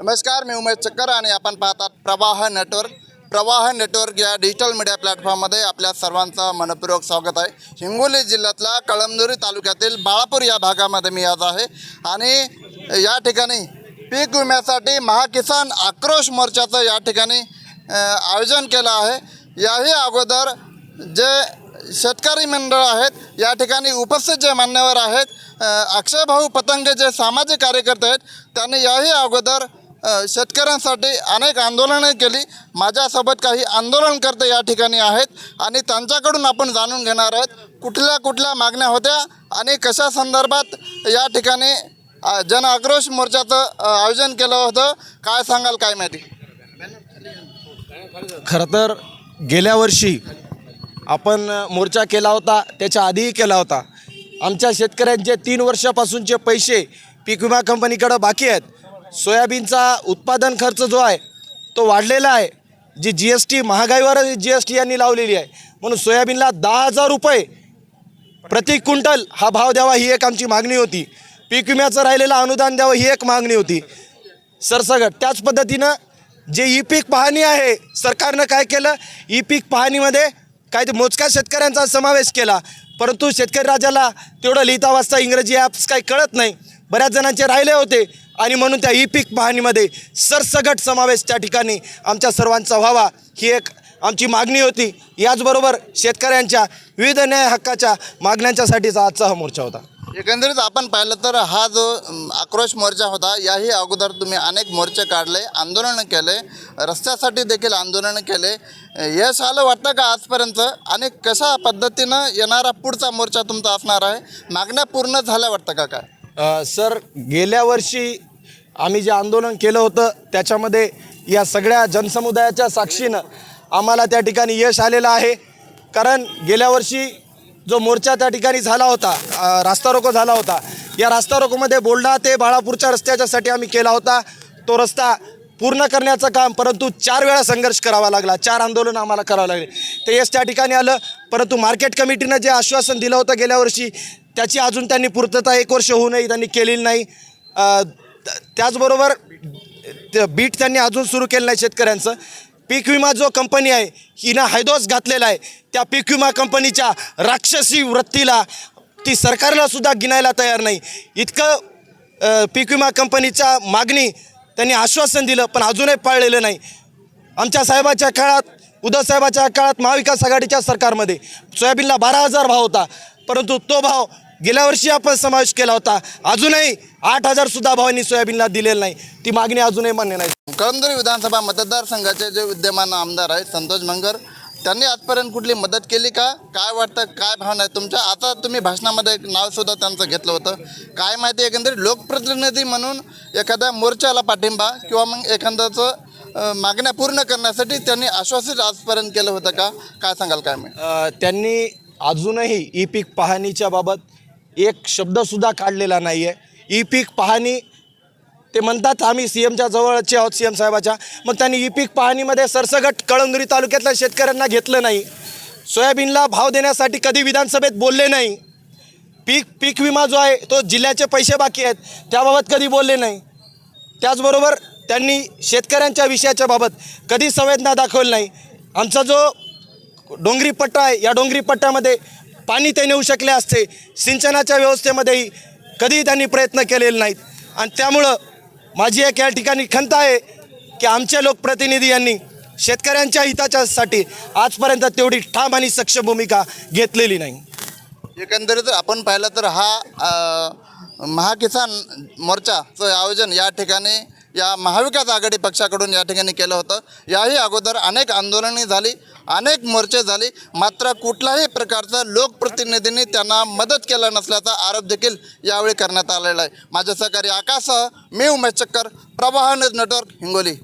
नमस्कार मी उमेश चक्कर आणि आपण पाहतात प्रवाह नेटवर्क. प्रवाह नेटवर्क या डिजिटल मीडिया प्लॅटफॉर्ममध्ये आपल्या सर्वांचं मनपूर्वक स्वागत आहे. हिंगोली जिल्ह्यातल्या कळमनुरी तालुक्यातील बाळापूर या भागामध्ये मी आज आहे. आणि या ठिकाणी पीक विम्यासाठी महाकिसान आक्रोश मोर्चाचं या ठिकाणी आयोजन केलं आहे. याही अगोदर जे शेतकरी मंडळ आहेत या ठिकाणी उपस्थित जे मान्यवर आहेत अक्षयभाऊ पतंगे जे सामाजिक कार्यकर्ते आहेत त्यांनी याही अगोदर शेतकऱ्यांसाठी अनेक आंदोलने केली. माझ्यासोबत काही आंदोलनकर्ते या ठिकाणी आहेत आणि त्यांच्याकडून आपण जाणून घेणार आहोत कुठल्या कुठल्या मागण्या होत्या आणि कशा संदर्भात या ठिकाणी जन आक्रोश मोर्चाचं आयोजन केलं होतं. काय सांगाल काय माहिती? खरं तर गेल्या वर्षी आपण मोर्चा केला होता त्याच्या आधीही केला होता. आमच्या शेतकऱ्यांचे तीन वर्षापासूनचे पैसे पीक विमा कंपनीकडं बाकी आहेत. सोयाबीनचा उत्पादन खर्च जो आहे तो वाढलेला आहे. जी जी एस टी महागाईवर जी एस टी यांनी लावलेली आहे. म्हणून सोयाबीनला दहा हजार रुपये प्रति क्विंटल हा भाव द्यावा ही एक आमची मागणी होती. पीक विम्याचं राहिलेलं अनुदान द्यावं ही एक मागणी होती. सरसगट त्याच पद्धतीनं जे ई पीक पाहणी आहे सरकारनं काय केलं? ई पीक पाहणीमध्ये काय ते मोजक्या शेतकऱ्यांचा समावेश केला. परंतु शेतकरी राजाला तेवढं लिहिता वाचता इंग्रजी ॲप्स काही कळत नाही. बऱ्याच जणांचे राहिले होते. आणि म्हणून त्या ई पीक पाहणीमध्ये सरसगट समावेश त्या ठिकाणी आमच्या सर्वांचा व्हावा. ही एक आमची मागणी होती. याचबरोबर शेतकऱ्यांच्या विविध न्याय हक्काच्या मागण्यांच्यासाठीचा आजचा हा मोर्चा होता. एकंदरीत आपण पाहिलं तर हा जो आक्रोश मोर्चा होता याही अगोदर तुम्ही अनेक मोर्चे काढले आंदोलनं केले रस्त्यासाठी देखील आंदोलनं केले. यश आलं वाटतं का आजपर्यंत? आणि कशा पद्धतीनं येणारा पुढचा मोर्चा तुमचा असणार आहे? मागण्या पूर्ण झाल्या वाटतं का काय? सर गेल्या वर्षी आम्ही जे आंदोलन केलं होतं त्याच्यामध्ये या सगळ्या जनसमुदायाच्या साक्षीनं आम्हाला त्या ठिकाणी यश आलेलं आहे. कारण गेल्या वर्षी जो मोर्चा त्या ठिकाणी झाला होता रास्ता रोको झाला होता या रास्ता रोकोमध्ये बोलडा ते बाळापूरच्या रस्त्याच्यासाठी आम्ही केला होता. तो रस्ता पूर्ण करण्याचं काम परंतु चार वेळा संघर्ष करावा लागला. चार आंदोलन आम्हाला करावं लागले. ते यश त्या ठिकाणी आलं परंतु मार्केट कमिटीनं जे आश्वासन दिलं होतं गेल्या वर्षी त्याची अजून त्यांनी पूर्तता एक वर्ष होऊनही त्यांनी केलेली नाही. त्याचबरोबर बीट त्यांनी अजून सुरू केलं नाही शेतकऱ्यांचं. पीक विमा जो कंपनी आहे हिनं हैदोस घातलेला आहे. त्या पीक विमा कंपनीच्या राक्षसी वृत्तीला ती सरकारला सुद्धा गिनायला तयार नाही. इतकं पीक विमा कंपनीच्या मागणी त्यांनी आश्वासन दिलं पण अजूनही पाळलेलं नाही. आमच्या साहेबाच्या काळात उद्धव साहेबाच्या काळात महाविकास आघाडीच्या सरकारमध्ये सोयाबीनला बारा हजार भाव होता. परंतु तो भाव गेल्या वर्षी आपण समावेश केला होता. अजूनही आठ हजारसुद्धा भावांनी सोयाबीनला दिलेला नाही. ती मागणी अजूनही मान्य नाही. कळमनुरी विधानसभा मतदारसंघाचे जे विद्यमान आमदार आहेत संतोष मंगर त्यांनी आजपर्यंत कुठली मदत केली का? काय वाटतं काय भावना आहे तुमच्या? आता तुम्ही भाषणामध्ये एक नावसुद्धा त्यांचं घेतलं होतं. काय माहिती एकंदरीत? लोकप्रतिनिधी म्हणून एखाद्या मोर्चाला पाठिंबा किंवा मग एखाद्याचं मागण्या पूर्ण करण्यासाठी त्यांनी आश्वासित आजपर्यंत केलं होतं का? काय सांगाल काय अ, त्यांनी अजूनही ई पीक पाहणीच्या बाबत एक शब्दसुद्धा काढलेला नाही आहे ई पीक पाहणी ते म्हणतात आम्ही सी एमच्या जवळचे आहोत सी एम साहेबाच्या. मग त्यांनी ई पीक पाहणीमध्ये सरसगट कळमनुरी तालुक्यातल्या शेतकऱ्यांना घेतलं नाही. सोयाबीनला भाव देण्यासाठी कधी विधानसभेत बोलले नाही. पीक पीक विमा जो आहे तो जिल्ह्याचे पैसे बाकी आहेत त्याबाबत कधी बोलले नाही. त्याचबरोबर त्यांनी शेतकऱ्यांच्या विषयाच्या बाबत कधी संवेदना दाखवली नाही. आमचा जो डोंगरी पट्टा आहे या डोंगरी पट्ट्यामध्ये पाणी ते नेऊ शकले असते. सिंचनाच्या व्यवस्थेमध्येही कधीही त्यांनी प्रयत्न केलेले नाहीत. आणि त्यामुळं माझी एक या ठिकाणी खंत आहे की आमचे लोकप्रतिनिधी यांनी शेतकऱ्यांच्या हिताच्यासाठी आजपर्यंत तेवढी ठाम आणि सक्षम भूमिका घेतलेली नाही. एकंदरीत आपण पाहिलं तर हा महाकिसान मोर्चाचं आयोजन या ठिकाणी या महाविकास आघाडी पक्षाकडून या ठिकाणी केलं होतं. याही अगोदर अनेक आंदोलने झाली. अनेक मोर्चे झाले. मात्र कुठल्याही प्रकारचं लोकप्रतिनिधींनी त्यांना मदत केला नसल्याचा आरोप देखील यावेळी करण्यात आलेला आहे. माझ्या सहकारी आकाश मी उमेश चक्कर प्रवाह न्यूज नेटवर्क हिंगोली.